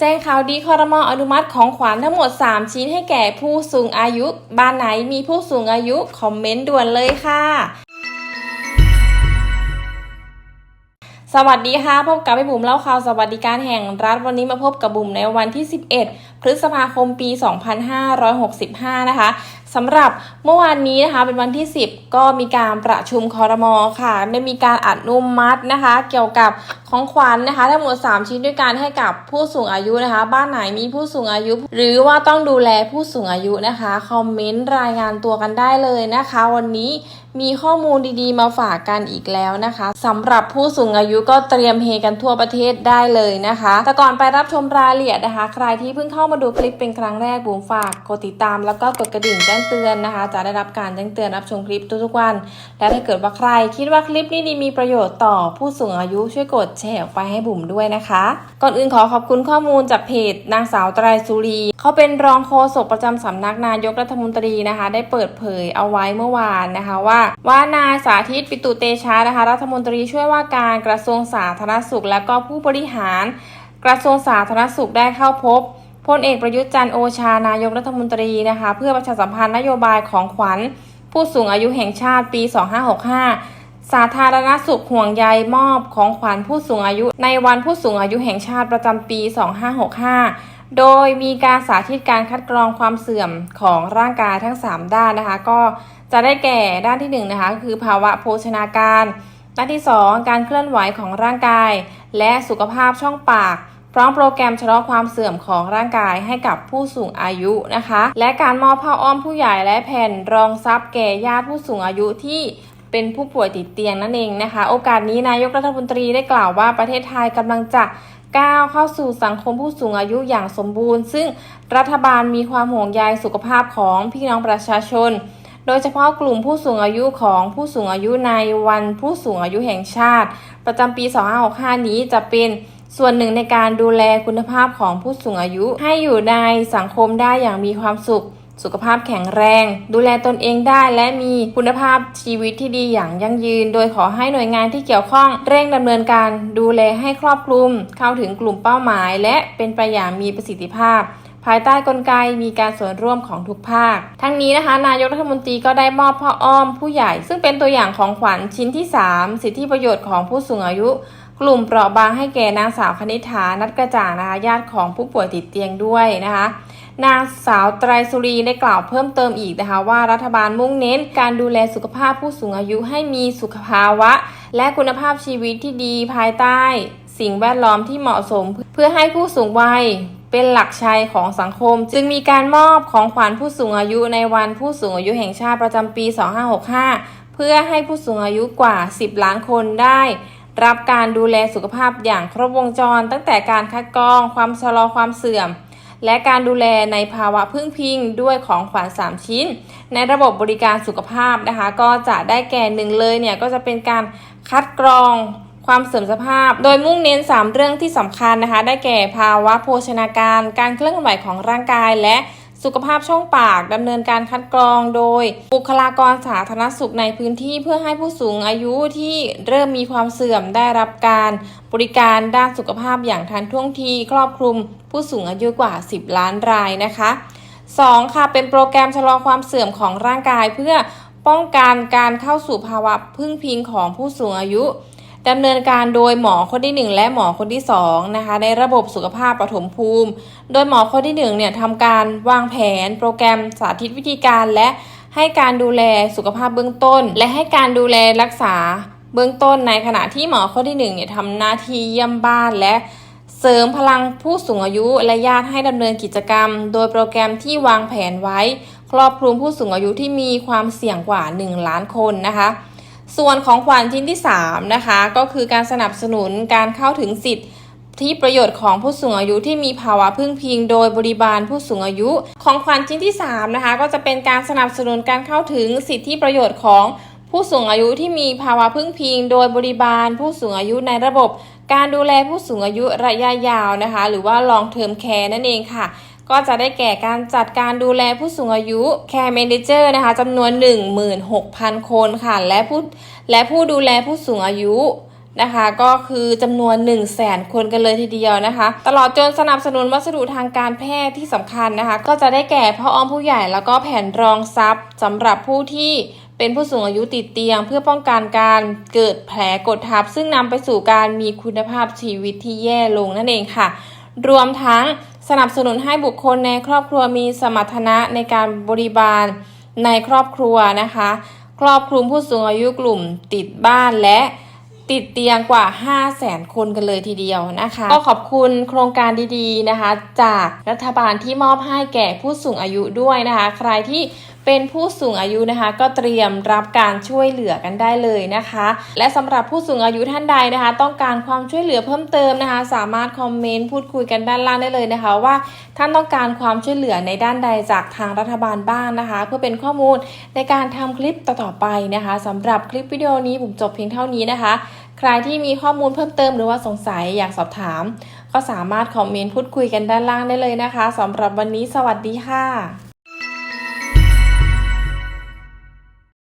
แจ้งข่าวดีคอรมออนุมัติของขวัญทั้งหมด 3 ชิ้นให้แก่ผู้สูงอายุ บ้านไหนมีผู้สูงอายุ คอมเมนต์ด่วนเลยค่ะ สวัสดีค่ะ พบกับพี่บุ๋มเล่าข่าวสวัสดิการแห่งรัฐวันนี้มาพบกับบุ๋มในวันที่ 11 พฤษภาคมปี 2565 นะคะ สำหรับเมื่อวานนี้นะคะเป็นวันที่ 10 ก็มีการประชุมคอรมอค่ะได้มีการอนุมัตินะคะ เกี่ยวกับของขวัญนนะคะทั้งหมด 3 ชิ้นด้วยกันให้กับผู้สูงอายุนะคะ บ้านไหนมีผู้สูงอายุ หรือว่าต้องดูแลผู้สูงอายุนะคะคอมเมนต์รายงานตัวกันได้เลยนะคะ วันนี้มีข้อมูลดีๆ มาฝากกันอีกแล้วนะคะสำหรับผู้สูงอายุก็เตรียมเฮกันทั่วประเทศได้เลยนะคะ แต่ก่อนไปรับชมรายละเอียดนะคะ ใครที่เพิ่งเข้ามาดูคลิปเป็นครั้งแรกบุ๋มฝากกดติดตามแล้วก็กดกระดิ่งแจ้้งเตือนนะคะ จะได้รับการแจ้งเตือนรับชมคลิปทุกๆวัน และถ้าเกิดว่าใครคิดว่าคลิปนี้ดีมีประโยชน์ต่อผู้สูงอายุช่วยกดแชร์ออกไปให้บุ๋มด้วยนะคะ ก่อนอื่นขอขอบคุณข้อมูลจากเพจนางสาวไตรสุรีเขาเป็นรองโฆษกประจำสำนักนายกรัฐมนตรีนะคะ ได้เปิดเผยเอาไว้เมื่อวานนะคะว่า ว่านายสาธิตปิตุเตชะนะคะ รัฐมนตรีช่วยว่าการกระทรวงสาธารณสุข และก็ผู้บริหาร กระทรวงสาธารณสุขได้เข้าพบ พลเอกประยุทธ์จันโอชานายกรัฐมนตรีนะคะ เพื่อประชาสัมพันธ์นโยบายของขวัญ ผู้สูงอายุแห่งชาติปี 2565 สาธารณสุขห่วงใยมอบของขวัญผู้สูงอายุ ในวันผู้สูงอายุแห่งชาติประจำปี 2565 โดยมีการสาธิตการคัดกรองความเสื่อมของร่างกายทั้ง 3 ด้านนะคะ ก็จะได้แก่ด้านที่1นะคะคือภาวะโภชนาการ ด้านที่ 2 การเคลื่อนไหวของร่างกาย และสุขภาพช่องปาก ร้อมโปรแกรมชะลอความเสื่อมของร่างกายให้กับผู้สูงอายุนะคะ และการมอบผ้าอ้อมผู้ใหญ่และแผ่นรองซับแก่ญาติผู้สูงอายุที่เป็นผู้ป่วยติดเตียงนั่นเองนะคะ โอกาสนี้นายกรัฐมนตรีได้กล่าวว่าประเทศไทยกำลังจะก้าวเข้าสู่สังคมผู้สูงอายุอย่างสมบูรณ์ ซึ่งรัฐบาลมีความห่วงใยสุขภาพของพี่น้องประชาชน โดยเฉพาะกลุ่มผู้สูงอายุของผู้สูงอายุในวันผู้สูงอายุแห่งชาติ ประจำปี 2565 นี้จะเป็น ส่วนหนึ่งในการดูแลคุณภาพของผู้สูงอายุ ให้อยู่ในสังคมได้อย่างมีความสุข สุขภาพแข็งแรง ดูแลตนเองได้และมีคุณภาพชีวิตที่ดีอย่างยั่งยืน โดยขอให้หน่วยงานที่เกี่ยวข้องเร่งดำเนินการดูแลให้ครอบคลุม เข้าถึงกลุ่มเป้าหมาย และเป็นไปอย่างมีประสิทธิภาพภายใต้กลไกมีการส่วนร่วมของทุกภาค ทั้งนี้นะคะ นายกรัฐมนตรีก็ได้มอบพ่ออ้อมผู้ใหญ่ ซึ่งเป็นตัวอย่างของขวัญชิ้นที่ 3 สิทธิประโยชน์ของผู้สูงอายุ กลุ่มเปราะบางให้แก่นางสาวคณิฐานัดกระจ่างนะคะญาติของผู้ป่วยติดเตียงด้วยนะคะนางสาวไตรสุรีได้กล่าวเพิ่มเติมอีกนะคะว่ารัฐบาลมุ่งเน้นการดูแลสุขภาพผู้สูงอายุให้มีสุขภาวะ และคุณภาพชีวิตที่ดีภายใต้ สิ่งแวดล้อมที่เหมาะสม เพื่อให้ผู้สูงวัยเป็นหลักชัยของสังคม จึงมีการมอบของขวัญผู้สูงอายุในวันผู้สูงอายุแห่งชาติประจำปี 2565 เพื่อให้ผู้สูงอายุกว่า 10 ล้านคนได้ รับการดูแลสุขภาพอย่างครบวงจร ตั้งแต่การคัดกรอง ความชะลอความเสื่อม และการดูแลในภาวะพึ่งพิงด้วยของขวัญ3 ชิ้น ในระบบบริการสุขภาพนะคะ ก็จะได้แก่หนึ่งเลยเนี่ยก็จะเป็นการคัดกรองความเสื่อมสภาพ โดยมุ่งเน้น 3 เรื่องที่สำคัญนะคะ ได้แก่ภาวะโภชนาการ การเคลื่อนไหวของร่างกายและ สุขภาพช่องปากดำเนินการคัดกรองโดย บุคลากรสาธารณสุขในพื้นที่เพื่อให้ผู้สูงอายุที่เริ่มมีความเสื่อมได้รับการบริการด้านสุขภาพอย่างทันท่วงทีครอบคลุมผู้สูงอายุกว่า 10 ล้านรายนะคะ 2. ค่ะเป็นโปรแกรมชะลอความเสื่อมของร่างกายเพื่อป้องกันการเข้าสู่ภาวะพึ่งพิงของผู้สูงอายุ ดำเนินการโดยหมอคนที่ 1 และหมอคนที่2นะคะในระบบสุขภาพปฐมภูมิ โดยหมอคนที่1เนี่ยทำการวางแผน โปรแกรมสาธิตวิธีการ และให้การดูแลสุขภาพเบื้องต้น และให้การดูแลรักษาเบื้องต้นในขณะที่หมอคนที่1เนี่ยทำหน้าที่เยี่ยมบ้านและเสริมพลังผู้สูงอายุและญาติให้ดำเนินกิจกรรม โดยโปรแกรมที่วางแผนไว้ ครอบคลุมผู้สูงอายุที่มีความเสี่ยงกว่า 1 ล้านคนนะคะ ส่วนของขวัญชิ้นที่ 3 นะคะ ก็คือการสนับสนุนการเข้าถึงสิทธิที่ประโยชน์ของผู้สูงอายุที่มีภาวะพึ่งพิง โดยบริบาลผู้สูงอายุ ของขวัญชิ้นที่ 3 นะคะ ก็จะเป็นการสนับสนุนการเข้าถึงสิทธิประโยชน์ของผู้สูงอายุที่มีภาวะพึ่งพิง โดยบริบาลผู้สูงอายุในระบบ การดูแลผู้สูงอายุระยะยาวนะคะ หรือว่า long term care นั่นเองค่ะ ก็จะได้แก่การจัดการดูแลผู้สูงอายุ Care Manager นะคะจำนวน 16,000 คนค่ะและผู้และผู้ดูแลผู้สูงอายุนะคะก็คือจำนวน 1 0 0 0 0แสนคนกันเลยทีเดียวนะคะ ตลอดจนสนับสนุนวัสดุทางการแพทย์ที่สำคัญนะคะ ก็จะได้แก่พ่ออ้อมผู้ใหญ่แล้วก็แผ่นรองซับสำหรับผู้ที่เป็นผู้สูงอายุติดเตียง เพื่อป้องกันการเกิดแผลกดทับ ซึ่งนำไปสู่การมีคุณภาพชีวิตที่แย่ลงนั่นเองค่ะ รวมทั้ง สนับสนุนให้บุคคลในครอบครัวมีสมรรถนะในการบริบาลในครอบครัวนะคะ ครอบคลุมผู้สูงอายุกลุ่มติดบ้านและติดเตียงกว่า 5 0 0แสนคนกันเลยทีเดียวนะคะ ก็ขอบคุณโครงการดีๆนะคะ จากรัฐบาลที่มอบให้แก่ผู้สูงอายุด้วยนะคะ ใครที่ เป็นผู้สูงอายุนะคะ ก็เตรียมรับการช่วยเหลือกันได้เลยนะคะ และสำหรับผู้สูงอายุท่านใดนะคะ ต้องการความช่วยเหลือเพิ่มเติมนะคะ สามารถคอมเมนต์พูดคุยกันด้านล่างได้เลยนะคะ ว่าท่านต้องการความช่วยเหลือในด้านใดจากทางรัฐบาลบ้างนะคะ เพื่อเป็นข้อมูลในการทำคลิปต่อๆไปนะคะสำหรับคลิปวิดีโอนี้ผมจบเพียงเท่านี้นะคะ ใครที่มีข้อมูลเพิ่มเติมหรือว่าสงสัยอยากสอบถาม ก็สามารถคอมเมนต์พูดคุยกันด้านล่างได้เลยนะคะสำหรับวันนี้สวัสดีค่ะ